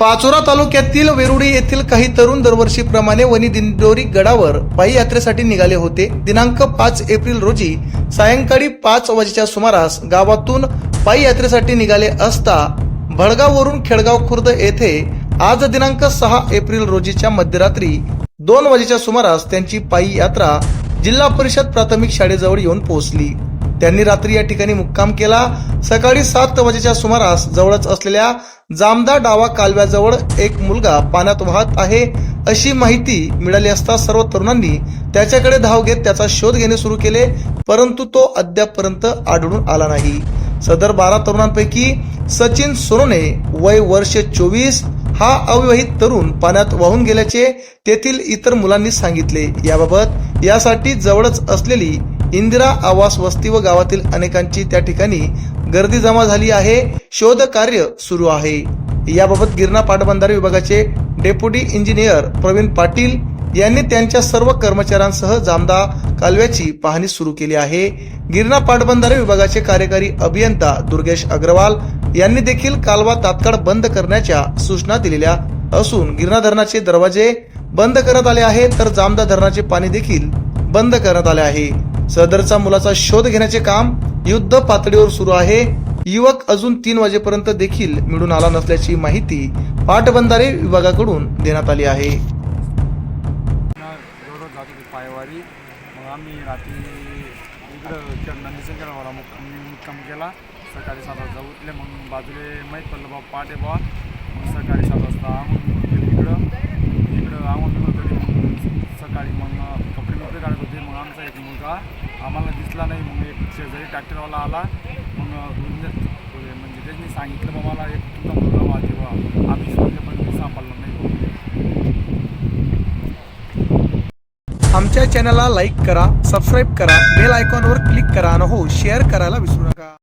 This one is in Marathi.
पाचोरा तालुक्यातील वेरुडी येथील काही तरुण दरवर्षीप्रमाणे वनी दिंडोरी गडावर पायी यात्रेसाठी निघाले होते. दिनांक पाच एप्रिल रोजी सायंकाळी पाच वाजेच्या सुमारास गावातून पायी यात्रेसाठी निघाले असता भडगाववरून खेडगाव खुर्द येथे आज दिनांक सहा एप्रिल रोजीच्या मध्यरात्री दोन वाजेच्या सुमारास त्यांची पायी यात्रा जिल्हा परिषद प्राथमिक शाळेजवळ येऊन पोहोचली. त्यांनी रात्री या ठिकाणी मुक्काम केला. सकाळी सात वाजेच्या सुमारास जवळच असलेल्या जामदा डावा कालव्याजवळ एक मुलगा पाण्यात वाहत आहे अशी माहिती मिळाली असता सर्व तरुणांनी त्याच्याकडे धाव घेत त्याचा शोध घेणे सुरू केले परंतु तो अद्यापपर्यंत आढळून आला नाही. सदर बारा तरुणांपैकी सचिन सोनोने वय वर्ष चोवीस हा अविवाहित तरुण पाण्यात वाहून गेल्याचे तेथील इतर मुलांनी सांगितले. याबाबत यासाठी जवळच असलेली इंदिरा आवास वस्ती व गावातील अनेकांची त्या ठिकाणी गर्दी जमा झाली आहे. शोध कार्य सुरू आहे. याबाबत गिरणा पाटबंधारे विभागाचे डेप्युटी इंजिनियर प्रवीण पाटील यांनी त्यांच्या सर्व कर्मचाऱ्यांसह जामदा कालव्याची पाहणी सुरू केली आहे. गिरणा पाटबंधारे विभागाचे कार्यकारी अभियंता दुर्गेश अग्रवाल यांनी देखील कालवा तात्काळ बंद करण्याच्या सूचना दिलेल्या असून गिरणा धरणाचे दरवाजे बंद करण्यात आले आहे तर जामदा धरणाचे पाणी देखील बंद करण्यात आले आहे. सदरचा मुलाचा शोध घेण्याचे काम युद्ध पातळीवर सुरू आहे. युवक अजून तीन वाजेपर्यंत देखील मिळून आला नसल्याची माहिती पाटबंधारे विभागाकडून देण्यात आली आहे. दररोज पायवारी. मग आम्ही रात्री इकडं मुक्काम केला. सकाळी सात वाजता उठले. मग बाजूले माहीत पडलं बा पाटे बा मग सकाळी सात वाजता आंघोळ इकडं आंघोळ बिंघोळ केली मग सकाळी मग कपडे बिपडे काढत होते मग आमचा एक मुलगा आम्हाला दिसला नाही मग एक शेजारी ट्रॅक्टरवाला आला. मग म्हणजे म्हणजे त्यांनी सांगितलं बा मला एक तुमचा मुलगा वाहते बा आम्ही शोधले पण ते नाही. आमच्या चॅनलला लाईक करा सबस्क्राईब करा बेल आयकॉनवर क्लिक करा आणि हो शेअर करायला विसरू नका.